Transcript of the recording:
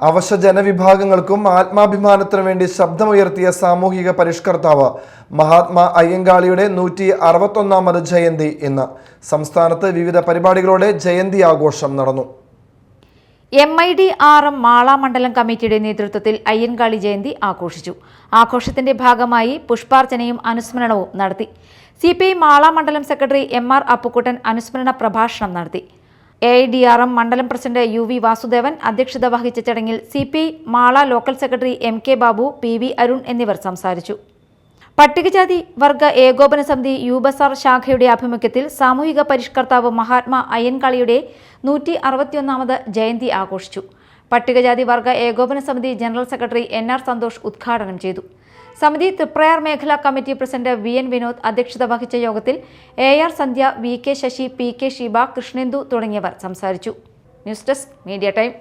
അവശ ജനവിഭാഗങ്ങൾക്കും ആത്മാഭിമാനത്തിനു വേണ്ടി ശബ്ദമുയർത്തിയ സാമൂഹിക പരിഷ്കർത്താവ് മഹാത്മാ അയ്യങ്കാളിയുടെ നൂറ്റി അറുപത്തൊന്നാമത് ജയന്തി ഇന്ന്. സംസ്ഥാനത്ത് വിവിധ പരിപാടികളോടെ ജയന്തി ആഘോഷം നടന്നു. M I D R M Mala മണ്ഡലം കമ്മിറ്റിയുടെ നേതൃത്വത്തിൽ അയ്യൻകാളി ജയന്തി ആഘോഷിച്ചു. ആഘോഷത്തിന്റെ ഭാഗമായി പുഷ്പാർച്ചനയും അനുസ്മരണവും നടത്തി. സി പി ഐ മാള മണ്ഡലം സെക്രട്ടറി എം ആർ അപ്പുക്കുട്ടൻ അനുസ്മരണ പ്രഭാഷണം നടത്തി. A I D R M മണ്ഡലം പ്രസിഡന്റ് യു വി വാസുദേവൻ അധ്യക്ഷത വഹിച്ച ചടങ്ങിൽ C P Mala local secretary M K Babu P V Arun എന്നിവർ സംസാരിച്ചു. പട്ടികജാതി വർഗ ഏകോപന സമിതി യൂബസാർ ശാഖയുടെ ആഭിമുഖ്യത്തിൽ സാമൂഹിക പരിഷ്കർത്താവ് മഹാത്മാ അയ്യൻകാളിയുടെ നൂറ്റി അറുപത്തിയൊന്നാമത് ജയന്തി ആഘോഷിച്ചു. പട്ടികജാതി വർഗ ഏകോപന സമിതി general secretary N R Santhosh ഉദ്ഘാടനം ചെയ്തു. സമിതി തൃപ്രയാർ മേഖലാ committee president V N Vinod അധ്യക്ഷത വഹിച്ച യോഗത്തിൽ A R Sandhya V K Sasi P K Sheeba Krishnendu തുടങ്ങിയവർ സംസാരിച്ചു. News desk media time.